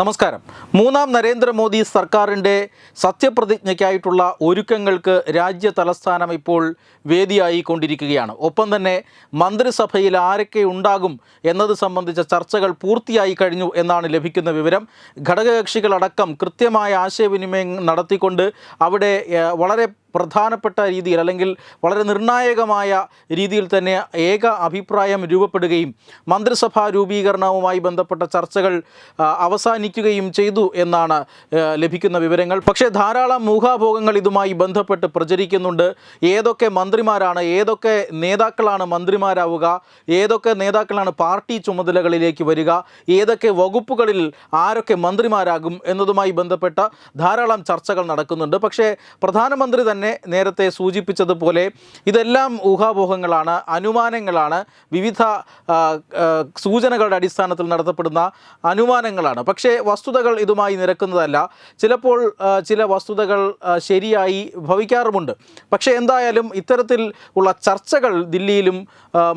നമസ്കാരം. മൂന്നാം നരേന്ദ്രമോദി സർക്കാരിന്റെ സത്യപ്രതിജ്ഞയ്ക്കായിട്ടുള്ള ഒരുക്കങ്ങൾക്ക് രാജ്യ തലസ്ഥാനം ഇപ്പോൾ വേദിയായി കൊണ്ടിരിക്കുകയാണ് ഒപ്പം തന്നെ മന്ത്രിസഭയിൽ ആരൊക്കെ ഉണ്ടാകും എന്നത് സംബന്ധിച്ച ചർച്ചകൾ പൂർത്തിയായി കഴിഞ്ഞു എന്നാണ് ലഭിക്കുന്ന വിവരം. ഘടകകക്ഷികളടക്കം കൃത്യമായ ആശയവിനിമയം നടത്തിക്കൊണ്ട് അവിടെ വളരെ പ്രധാനപ്പെട്ട രീതിയിൽ അല്ലെങ്കിൽ വളരെ നിർണായകമായ രീതിയിൽ തന്നെ ഏക അഭിപ്രായം രൂപപ്പെടുകയും മന്ത്രിസഭാ രൂപീകരണവുമായി ബന്ധപ്പെട്ട ചർച്ചകൾ അവസാനിക്കുകയും ചെയ്തു എന്നാണ് ലഭിക്കുന്ന വിവരങ്ങൾ. പക്ഷേ ധാരാളം മൂഹാഭോഗങ്ങൾ ഇതുമായി ബന്ധപ്പെട്ട് പ്രചരിക്കുന്നുണ്ട്. ഏതൊക്കെ മന്ത്രിമാരാണ് ഏതൊക്കെ നേതാക്കളാണ് മന്ത്രിമാരാവുക ഏതൊക്കെ നേതാക്കളാണ് പാർട്ടി ചുമതലകളിലേക്ക് വരിക ഏതൊക്കെ വകുപ്പുകളിൽ ആരൊക്കെ മന്ത്രിമാരാകും എന്നതുമായി ബന്ധപ്പെട്ട ധാരാളം ചർച്ചകൾ നടക്കുന്നുണ്ട്. പക്ഷേ പ്രധാനമന്ത്രി തന്നെ നേരത്തെ സൂചിപ്പിച്ചതുപോലെ ഇതെല്ലാം ഊഹാപോഹങ്ങളാണ് അനുമാനങ്ങളാണ് വിവിധ സൂചനകളുടെ അടിസ്ഥാനത്തിൽ നടത്തപ്പെടുന്ന അനുമാനങ്ങളാണ്. പക്ഷേ വസ്തുതകൾ ഇതുമായി നിരക്കുന്നതല്ല. ചിലപ്പോൾ ചില വസ്തുതകൾ ശരിയായി ഭവിക്കാറുമുണ്ട്. പക്ഷേ എന്തായാലും ഇത്തരത്തിൽ ഉള്ള ചർച്ചകൾ ദില്ലിയിലും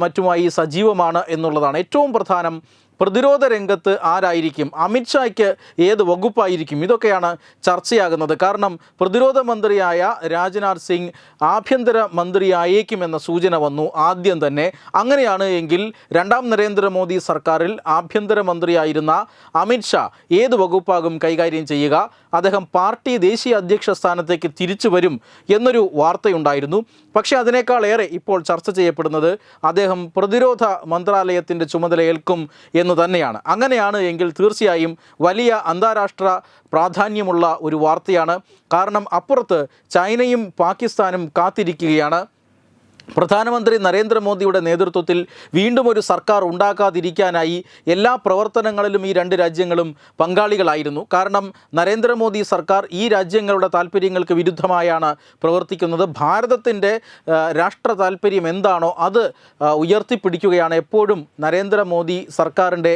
മറ്റുമായി സജീവമാണ് എന്നുള്ളതാണ് ഏറ്റവും പ്രധാനം പ്രതിരോധ രംഗത്ത് ആരായിരിക്കും? അമിത്ഷായ്ക്ക് ഏത് വകുപ്പായിരിക്കും? ഇതൊക്കെയാണ് ചർച്ചയാകുന്നത്. കാരണം പ്രതിരോധ മന്ത്രിയായ രാജ്നാഥ് സിംഗ് ആഭ്യന്തര മന്ത്രിയായേക്കുമെന്ന സൂചന വന്നു ആദ്യം തന്നെ. അങ്ങനെയാണ് എങ്കിൽ രണ്ടാം നരേന്ദ്രമോദി സർക്കാരിൽ ആഭ്യന്തര മന്ത്രിയായിരുന്ന അമിത്ഷാ ഏത് വകുപ്പാകും കൈകാര്യം ചെയ്യുക? അദ്ദേഹം പാർട്ടി ദേശീയ അധ്യക്ഷ സ്ഥാനത്തേക്ക് തിരിച്ചു വരും എന്നൊരു വാർത്തയുണ്ടായിരുന്നു. പക്ഷേ അതിനേക്കാൾ ഏറെ ഇപ്പോൾ ചർച്ച ചെയ്യപ്പെടുന്നത് അദ്ദേഹം പ്രതിരോധ മന്ത്രാലയത്തിന്റെ ചുമതല ഏൽക്കും എന്ന് തന്നെയാണ്. അങ്ങനെയാണ് എങ്കിൽ തീർച്ചയായും വലിയ അന്താരാഷ്ട്ര പ്രാധാന്യമുള്ള ഒരു വാർത്തയാണ്. കാരണം അപ്പുറത്ത് ചൈനയും പാകിസ്ഥാനും കാത്തിരിക്കുകയാണ്. പ്രധാനമന്ത്രി നരേന്ദ്രമോദിയുടെ നേതൃത്വത്തിൽ വീണ്ടും ഒരു സർക്കാർ ഉണ്ടാക്കാതിരിക്കാനായി എല്ലാ പ്രവർത്തനങ്ങളിലും ഈ രണ്ട് രാജ്യങ്ങളും പങ്കാളികളായിരുന്നു. കാരണം നരേന്ദ്രമോദി സർക്കാർ ഈ രാജ്യങ്ങളുടെ താല്പര്യങ്ങൾക്ക് വിരുദ്ധമായാണ് പ്രവർത്തിക്കുന്നത്. ഭാരതത്തിന്റെ രാഷ്ട്ര താല്പര്യം എന്താണോ അത് ഉയർത്തിപ്പിടിക്കുകയാണ് എപ്പോഴും നരേന്ദ്രമോദി സർക്കാരിന്റെ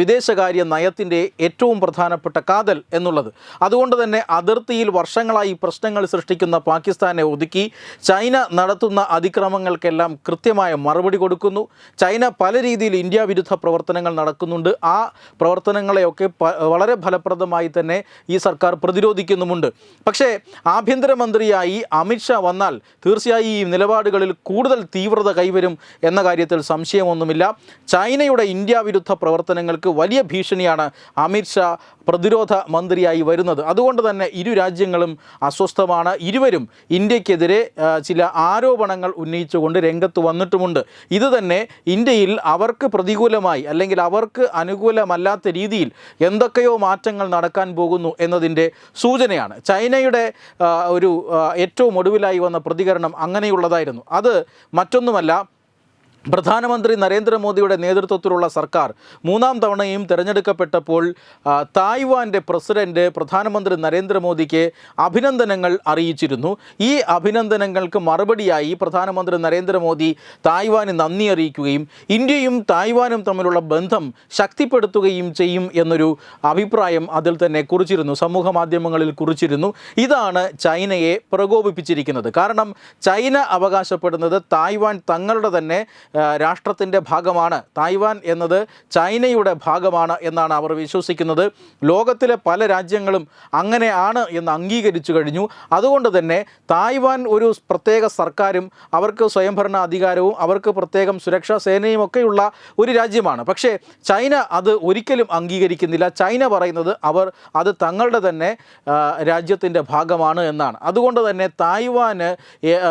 വിദേശകാര്യ നയത്തിന്റെ ഏറ്റവും പ്രധാനപ്പെട്ട കാതൽ എന്നുള്ളത്. അതുകൊണ്ട് തന്നെ അതിർത്തിയിൽ വർഷങ്ങളായി പ്രശ്നങ്ങൾ സൃഷ്ടിക്കുന്ന പാകിസ്ഥാനെ ഒതുക്കി ചൈന നടത്തുന്ന അതിക്രമങ്ങൾക്കെല്ലാം കൃത്യമായ മറുപടി കൊടുക്കുന്നു. ചൈന പല രീതിയിൽ ഇന്ത്യ വിരുദ്ധ പ്രവർത്തനങ്ങൾ നടക്കുന്നുണ്ട്. ആ പ്രവർത്തനങ്ങളെയൊക്കെ വളരെ ഫലപ്രദമായി തന്നെ ഈ സർക്കാർ പ്രതിരോധിക്കുന്നുമുണ്ട്. പക്ഷേ ആഭ്യന്തരമന്ത്രിയായി അമിത്ഷാ വന്നാൽ തീർച്ചയായും ഈ നിലപാടുകളിൽ കൂടുതൽ തീവ്രത കൈവരും എന്ന കാര്യത്തിൽ സംശയമൊന്നുമില്ല. ചൈനയുടെ ഇന്ത്യ വിരുദ്ധ പ്രവർത്തനങ്ങൾക്ക് വലിയ ഭീഷണിയാണ് അമിത്ഷാ പ്രതിരോധ മന്ത്രിയായി വരുന്നത്. അതുകൊണ്ട് തന്നെ ഇരു രാജ്യങ്ങളും അസ്വസ്ഥമാണ്. ഇരുവരും ഇന്ത്യക്കെതിരെ ചില ആരോപണങ്ങൾ ഉന്നയിച്ചുകൊണ്ട് രംഗത്ത് വന്നിട്ടുമുണ്ട്. ഇത് തന്നെ ഇന്ത്യയിൽ അവർക്ക് പ്രതികൂലമായി അല്ലെങ്കിൽ അവർക്ക് അനുകൂലമല്ലാത്ത രീതിയിൽ എന്തൊക്കെയോ മാറ്റങ്ങൾ നടക്കാൻ പോകുന്നു എന്നതിന്റെ സൂചനയാണ്. ചൈനയുടെ ഒരു ഏറ്റവും ഒടുവിലായി വന്ന പ്രതികരണം അങ്ങനെയുള്ളതായിരുന്നു. അത് മറ്റൊന്നുമല്ല പ്രധാനമന്ത്രി നരേന്ദ്രമോദിയുടെ നേതൃത്വത്തിലുള്ള സർക്കാർ മൂന്നാം തവണയും തിരഞ്ഞെടുക്കപ്പെട്ടപ്പോൾ തായ്വാന്റെ പ്രസിഡന്റ് പ്രധാനമന്ത്രി നരേന്ദ്രമോദിക്ക് അഭിനന്ദനങ്ങൾ അറിയിച്ചിരുന്നു. ഈ അഭിനന്ദനങ്ങൾക്ക് മറുപടിയായി പ്രധാനമന്ത്രി നരേന്ദ്രമോദി തായ്വാന് നന്ദി അറിയിക്കുകയും ഇന്ത്യയും തായ്വാനും തമ്മിലുള്ള ബന്ധം ശക്തിപ്പെടുത്തുകയും ചെയ്യും എന്നൊരു അഭിപ്രായം അതിൽ തന്നെ കുറിച്ചിരുന്നു. സമൂഹ മാധ്യമങ്ങളിൽ കുറിച്ചിരുന്നു. ഇതാണ് ചൈനയെ പ്രകോപിപ്പിച്ചിരിക്കുന്നത്. കാരണം ചൈന അവകാശപ്പെടുന്നത് തായ്വാൻ തങ്ങളുടെ തന്നെ രാഷ്ട്രത്തിന്റെ ഭാഗമാണ്. തായ്വാൻ എന്നത് ചൈനയുടെ ഭാഗമാണ് എന്നാണ് അവർ വിശ്വസിക്കുന്നത്. ലോകത്തിലെ പല രാജ്യങ്ങളും അങ്ങനെയാണ് എന്ന് അംഗീകരിച്ചു കഴിഞ്ഞു. അതുകൊണ്ട് തന്നെ തായ്വാൻ ഒരു പ്രത്യേക സർക്കാരും അവർക്ക് സ്വയംഭരണ അധികാരവും അവർക്ക് പ്രത്യേകം സുരക്ഷാ സേനയും ഒക്കെയുള്ള ഒരു രാജ്യമാണ്. പക്ഷേ ചൈന അത് ഒരിക്കലും അംഗീകരിക്കുന്നില്ല. ചൈന പറയുന്നത് അവർ അത് തങ്ങളുടെ തന്നെ രാജ്യത്തിന്റെ ഭാഗമാണ് എന്നാണ്. അതുകൊണ്ട് തന്നെ തായ്വാന്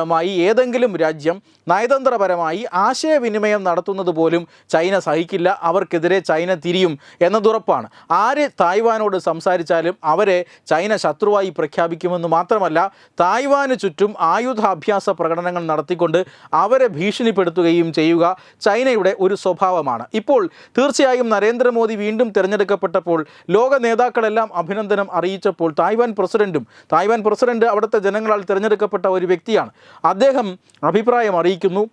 മായി ഏതെങ്കിലും രാജ്യം നയതന്ത്രപരമായി ആശയവിനിമയം നടത്തുന്നത് പോലും ചൈന സഹിക്കില്ല. അവർക്കെതിരെ ചൈന തിരിയും എന്നതുറപ്പാണ് ആര് തായ്വാനോട് സംസാരിച്ചാലും അവരെ ചൈന ശത്രുവായി പ്രഖ്യാപിക്കുമെന്ന് മാത്രമല്ല തായ്വാന് ചുറ്റും ആയുധാഭ്യാസ പ്രകടനങ്ങൾ നടത്തിക്കൊണ്ട് അവരെ ഭീഷണിപ്പെടുത്തുകയും ചെയ്യുക ചൈനയുടെ ഒരു സ്വഭാവമാണ്. ഇപ്പോൾ തീർച്ചയായും നരേന്ദ്രമോദി വീണ്ടും തിരഞ്ഞെടുക്കപ്പെട്ടപ്പോൾ ലോക നേതാക്കളെല്ലാം അഭിനന്ദനം അറിയിച്ചപ്പോൾ തായ്വാൻ പ്രസിഡന്റും തായ്വാൻ പ്രസിഡന്റ് അവിടുത്തെ ജനങ്ങളാൽ തിരഞ്ഞെടുക്കപ്പെട്ട ഒരു വ്യക്തിയാണ്. അദ്ദേഹം അഭിപ്രായം അറിയിക്കുന്നു.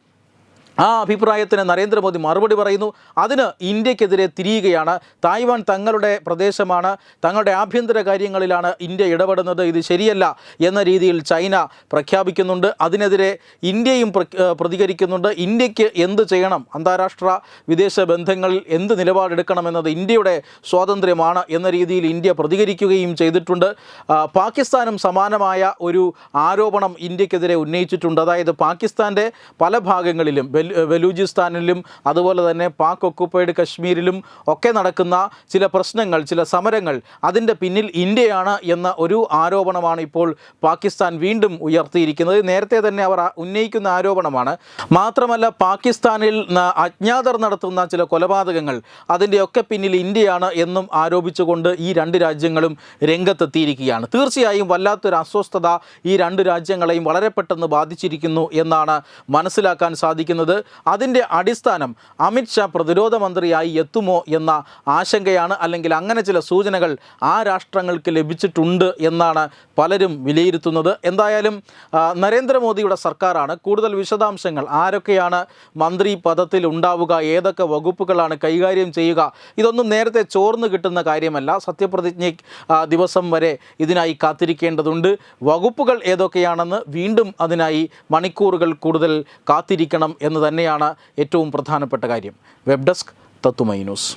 ആ അഭിപ്രായത്തിന് നരേന്ദ്രമോദി മറുപടി പറയുന്നു. അതിന് ഇന്ത്യക്കെതിരെ തിരിയുകയാണ്. തായ്വാൻ തങ്ങളുടെ പ്രദേശമാണ്. തങ്ങളുടെ ആഭ്യന്തര കാര്യങ്ങളിലാണ് ഇന്ത്യ ഇടപെടുന്നത്. ഇത് ശരിയല്ല എന്ന രീതിയിൽ ചൈന പ്രഖ്യാപിക്കുന്നുണ്ട്. അതിനെതിരെ ഇന്ത്യയും പ്രതികരിക്കുന്നുണ്ട്. ഇന്ത്യയ്ക്ക് എന്ത് ചെയ്യണം? അന്താരാഷ്ട്ര വിദേശ ബന്ധങ്ങളിൽ എന്ത് നിലപാടെടുക്കണമെന്നത് ഇന്ത്യയുടെ സ്വാതന്ത്ര്യമാണ് എന്ന രീതിയിൽ ഇന്ത്യ പ്രതികരിക്കുകയും ചെയ്തിട്ടുണ്ട്. പാകിസ്ഥാനും സമാനമായ ഒരു ആരോപണം ഇന്ത്യക്കെതിരെ ഉന്നയിച്ചിട്ടുണ്ട്. അതായത് പാകിസ്ഥാന്റെ പല ഭാഗങ്ങളിലും ബലൂചിസ്ഥാനിലും അതുപോലെ തന്നെ പാക് ഒക്കുപ്പൈഡ് കശ്മീരിലും ഒക്കെ നടക്കുന്ന ചില പ്രശ്നങ്ങൾ ചില സമരങ്ങൾ അതിന്റെ പിന്നിൽ ഇന്ത്യയാണ് എന്ന ഒരു ആരോപണമാണ് ഇപ്പോൾ പാകിസ്ഥാൻ വീണ്ടും ഉയർത്തിയിരിക്കുന്നത്. നേരത്തെ തന്നെ അവർ ഉന്നയിക്കുന്ന ആരോപണമാണ്. മാത്രമല്ല പാകിസ്ഥാനിൽ അജ്ഞാതർ നടത്തുന്ന ചില കൊലപാതകങ്ങൾ അതിന്റെയൊക്കെ പിന്നിൽ ഇന്ത്യയാണ് എന്നും ആരോപിച്ചുകൊണ്ട് ഈ രണ്ട് രാജ്യങ്ങളും രംഗത്തെത്തിയിരിക്കുകയാണ്. തീർച്ചയായും വല്ലാത്തൊരു അസ്വസ്ഥത ഈ രണ്ട് രാജ്യങ്ങളെയും വളരെ പെട്ടെന്ന് ബാധിച്ചിരിക്കുന്നു എന്നാണ് മനസ്സിലാക്കാൻ സാധിക്കുന്നത്. അതിന്റെ അടിസ്ഥാനം അമിത്ഷാ പ്രതിരോധ മന്ത്രിയായി എത്തുമോ എന്ന ആശങ്കയാണ് അല്ലെങ്കിൽ അങ്ങനെ ചില സൂചനകൾ ആ രാഷ്ട്രങ്ങൾക്ക് ലഭിച്ചിട്ടുണ്ട് എന്നാണ് പലരും വിലയിരുത്തുന്നത്. എന്തായാലും നരേന്ദ്രമോദിയുടെ സർക്കാരാണ്. കൂടുതൽ വിശദാംശങ്ങൾ ആരൊക്കെയാണ് മന്ത്രി പദത്തിൽ ഉണ്ടാവുക ഏതൊക്കെ വകുപ്പുകളാണ് കൈകാര്യം ചെയ്യുക ഇതൊന്നും നേരത്തെ ചോർന്നു കിട്ടുന്ന കാര്യമല്ല. സത്യപ്രതിജ്ഞ ദിവസം വരെ ഇതിനായി കാത്തിരിക്കേണ്ടതുണ്ട്. വകുപ്പുകൾ ഏതൊക്കെയാണെന്ന് വീണ്ടും അതിനായി മണിക്കൂറുകൾ കൂടുതൽ കാത്തിരിക്കണം എന്ന് തന്നെയാണ് ഏറ്റവും പ്രധാനപ്പെട്ട കാര്യം. വെബ് ഡെസ്ക് തത്തുമൈ ന്യൂസ്.